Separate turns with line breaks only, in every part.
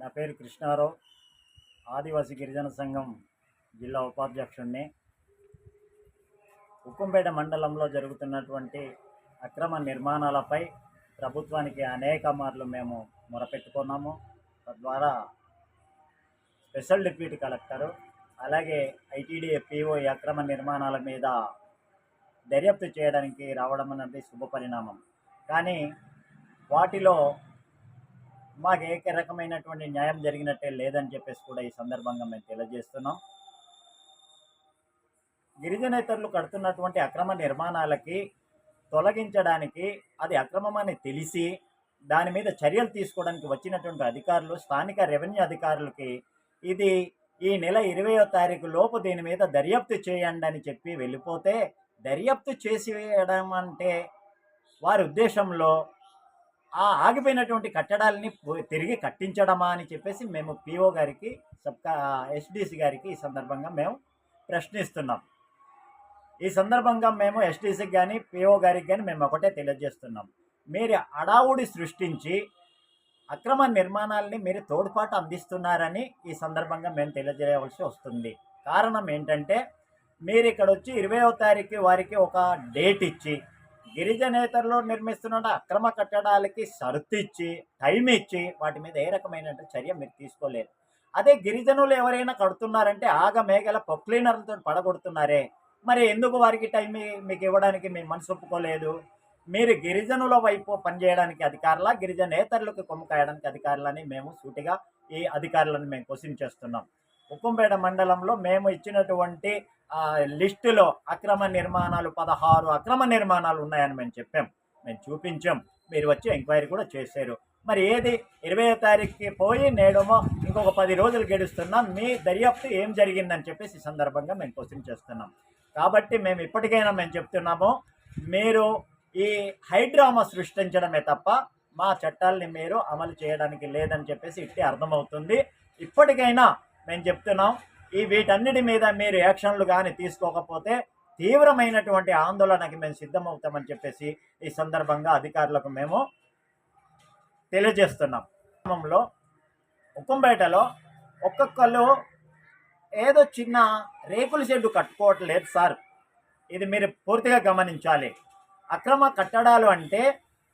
నా పేరు కృష్ణారావు. ఆదివాసీ గిరిజన సంఘం జిల్లా ఉపాధ్యక్షుడిని ఉక్కంపేట మండలంలో జరుగుతున్నటువంటి అక్రమ నిర్మాణాలపై ప్రభుత్వానికి అనేక మార్లు మేము మొరపెట్టుకున్నాము. తద్వారా స్పెషల్ డిప్యూటీ కలెక్టరు అలాగే ఐటీడీ పిఓ ఈ అక్రమ నిర్మాణాల మీద దర్యాప్తు చేయడానికి రావడం అనేది శుభ పరిణామం కానీ వాటిలో మాకు ఏక రకమైనటువంటి న్యాయం జరిగినట్టే లేదని చెప్పేసి కూడా ఈ సందర్భంగా మేము తెలియజేస్తున్నాం. గిరిజనేతరులు కడుతున్నటువంటి అక్రమ నిర్మాణాలకి తొలగించడానికి అది అక్రమమని తెలిసి దాని మీద చర్యలు తీసుకోవడానికి వచ్చినటువంటి అధికారులు స్థానిక రెవెన్యూ అధికారులకి ఇది ఈ నెల ఇరవయో తారీఖు లోపు దీని మీద దర్యాప్తు చేయండి అని చెప్పి వెళ్ళిపోతే దర్యాప్తు చేసి వేయడం అంటే వారి ఉద్దేశంలో ఆ ఆగిపోయినటువంటి కట్టడాలని తిరిగి కట్టించడమా అని చెప్పేసి మేము పిఓ గారికి సబ్ ఎస్డిసి గారికి ఈ సందర్భంగా మేము ప్రశ్నిస్తున్నాం. ఈ సందర్భంగా మేము ఎస్డిసికి కానీ పిఓ గారికి కానీ మేము ఒకటే తెలియజేస్తున్నాం. మీరు అడావుడి సృష్టించి అక్రమ నిర్మాణాలని మీరు తోడ్పాటు అందిస్తున్నారని ఈ సందర్భంగా మేము తెలియజేయవలసి వస్తుంది. కారణం ఏంటంటే మీరు ఇక్కడ వచ్చి ఇరవయో తారీఖు వారికి ఒక డేట్ ఇచ్చి గిరిజనేతరులు నిర్మిస్తున్న అక్రమ కట్టడాలకి షరతు ఇచ్చి టైం ఇచ్చి వాటి మీద ఏ రకమైన చర్య మీరు తీసుకోలేరు అదే గిరిజనులు ఎవరైనా కడుతున్నారంటే ఆగ మేఘల పొక్లీనర్లతో పడగొడుతున్నారే. మరి ఎందుకు వారికి టైం మీకు ఇవ్వడానికి మీ మనసు ఒప్పుకోలేదు? మీరు గిరిజనుల వైపు పనిచేయడానికి అధికారులా? గిరిజనేతరులకు కొమ్మకాయడానికి అధికారులని మేము సూటిగా ఈ అధికారులను మేము క్వశ్చన్ చేస్తున్నాం. ఉక్కుంపేట మండలంలో మేము ఇచ్చినటువంటి లిస్టులో అక్రమ నిర్మాణాలు పదహారు అక్రమ నిర్మాణాలు ఉన్నాయని మేము చెప్పాం. మేము చూపించాం. మీరు వచ్చి ఎంక్వైరీ కూడా చేశారు. మరి ఏది? ఇరవై తారీఖుకి పోయి నేడమో ఇంకొక పది రోజులు గడుస్తున్నాం మీ దర్యాప్తు ఏం జరిగిందని చెప్పేసి ఈ సందర్భంగా మేము క్వశ్చన్ చేస్తున్నాం. కాబట్టి మేము ఇప్పటికైనా మేము చెప్తున్నాము మీరు ఈ హైడ్రామా సృష్టించడమే తప్ప మా చట్టాలని మీరు అమలు చేయడానికి లేదని చెప్పేసి ఇట్టే అర్థమవుతుంది. ఇప్పటికైనా మేము చెప్తున్నాం. ఈ వీటన్నిటి మీద మీరు యాక్షన్లు కానీ తీసుకోకపోతే తీవ్రమైనటువంటి ఆందోళనకి మేము సిద్ధమవుతామని చెప్పేసి ఈ సందర్భంగా అధికారులకు మేము తెలియజేస్తున్నాం. గ్రామంలో ఉక్కంపేటలో ఒక్కొక్కరు ఏదో చిన్న రేకుల షెడ్డు కట్టుకోవట్లేదు సార్. ఇది మీరు పూర్తిగా గమనించాలి. అక్రమ కట్టడాలు అంటే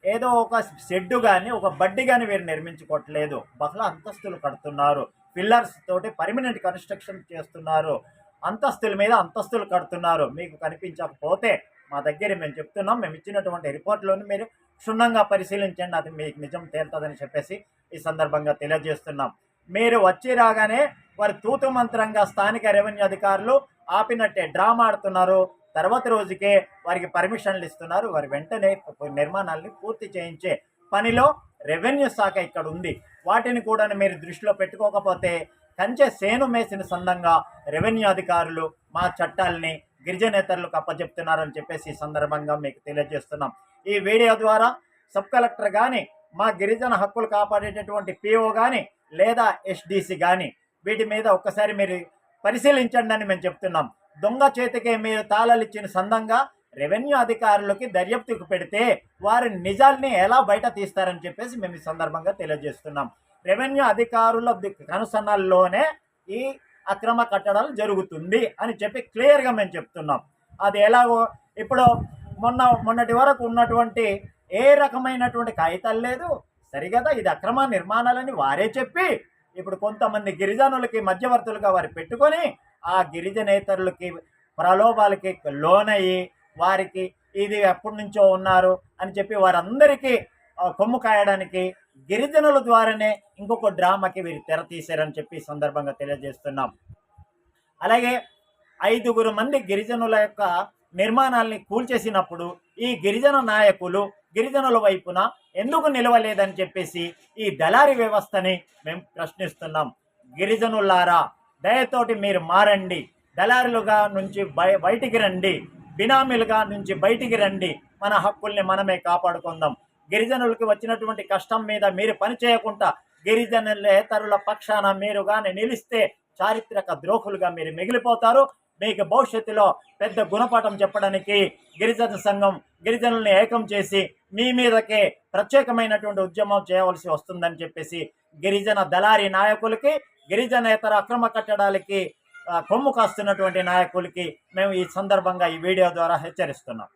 ఏదో ఒక షెడ్డు కానీ ఒక బడ్డి కానీ వీరు నిర్మించుకోవట్లేదు. బహుళ అంతస్తులు కడుతున్నారు. పిల్లర్స్ తోటి పర్మనెంట్ కన్స్ట్రక్షన్ చేస్తున్నారు. అంతస్తుల మీద అంతస్తులు కడుతున్నారు. మీకు కనిపించకపోతే మా దగ్గర మేము చెప్తున్నాం. మేము ఇచ్చినటువంటి రిపోర్ట్లోని మీరు క్షుణ్ణంగా పరిశీలించండి. అది మీకు నిజం తేలుతుందని చెప్పేసి ఈ సందర్భంగా తెలియజేస్తున్నాం. మీరు వచ్చి రాగానే వారి తూతు మంత్రంగా స్థానిక రెవెన్యూ అధికారులు ఆపినట్టే డ్రామా ఆడుతున్నారు. తర్వాత రోజుకే వారికి పర్మిషన్లు ఇస్తున్నారు. వారి వెంటనే నిర్మాణాలని పూర్తి చేయించే పనిలో రెవెన్యూ శాఖ ఇక్కడ ఉంది. వాటిని కూడా మీరు దృష్టిలో పెట్టుకోకపోతే కంచె సేను మేసిన సందంగా రెవెన్యూ అధికారులు మా చట్టాలని గిరిజనేతరులకు అప్పచెప్తున్నారని చెప్పేసి ఈ సందర్భంగా మీకు తెలియజేస్తున్నాం. ఈ వీడియో ద్వారా సబ్ కలెక్టర్ కానీ మా గిరిజన హక్కులు కాపాడేటటువంటి పిఓ కానీ లేదా ఎస్డిసి కానీ వీటి మీద ఒక్కసారి మీరు పరిశీలించండి అని మేము చెప్తున్నాం. దొంగ చేతికే మీరు తాళాలు ఇచ్చిన సందంగా రెవెన్యూ అధికారులకి దర్యాప్తుకు పెడితే వారి నిజాల్ని ఎలా బయట తీస్తారని చెప్పేసి మేము ఈ సందర్భంగా తెలియజేస్తున్నాం. రెవెన్యూ అధికారుల కనుసన్నల్లోనే ఈ అక్రమ కట్టడాలు జరుగుతుంది అని చెప్పి క్లియర్గా మేము చెప్తున్నాం. అది ఎలాగో ఇప్పుడు మొన్న మొన్నటి వరకు ఉన్నటువంటి ఏ రకమైనటువంటి కాగితాలు లేదు. సరిగదా ఇది అక్రమ నిర్మాణాలని వారే చెప్పి ఇప్పుడు కొంతమంది గిరిజనులకి మధ్యవర్తులుగా వారు పెట్టుకొని ఆ గిరిజనేతరులకి ప్రలోభాలకి లోనయ్యి వారికి ఇది ఎప్పటి నుంచో ఉన్నారు అని చెప్పి వారందరికీ కొమ్ము కాయడానికి గిరిజనుల ద్వారానే ఇంకొక డ్రామాకి వీరు తెర తీశారని చెప్పి సందర్భంగా తెలియజేస్తున్నాం. అలాగే ఐదుగురు మంది గిరిజనుల యొక్క నిర్మాణాల్ని కూల్చేసినప్పుడు ఈ గిరిజన నాయకులు గిరిజనుల వైపున ఎందుకు నిలవలేదని చెప్పేసి ఈ దళారి వ్యవస్థని మేము ప్రశ్నిస్తున్నాం. గిరిజనులారా దయతోటి మీరు మారండి. దళారులుగా నుంచి బయ బయటికి రండి. బినామీలుగా నుంచి బయటికి రండి. మన హక్కుల్ని మనమే కాపాడుకుందాం. గిరిజనులకి వచ్చినటువంటి కష్టం మీద మీరు పని చేయకుండా గిరిజనులేతరుల పక్షాన మీరు కానీ నిలిస్తే చారిత్రక ద్రోహులుగా మీరు మిగిలిపోతారు. మీకు భవిష్యత్తులో పెద్ద గుణపాఠం చెప్పడానికి గిరిజన సంఘం గిరిజనుల్ని ఏకం చేసి మీ మీదకే ప్రత్యేకమైనటువంటి ఉద్యమం చేయవలసి వస్తుందని చెప్పేసి గిరిజన దళారీ నాయకులకి గిరిజనేతర అక్రమ కట్టడాలకి కొమ్ము కాస్తున్నటువంటి నాయకులకి మేము ఈ సందర్భంగా ఈ వీడియో ద్వారా హెచ్చరిస్తున్నాం.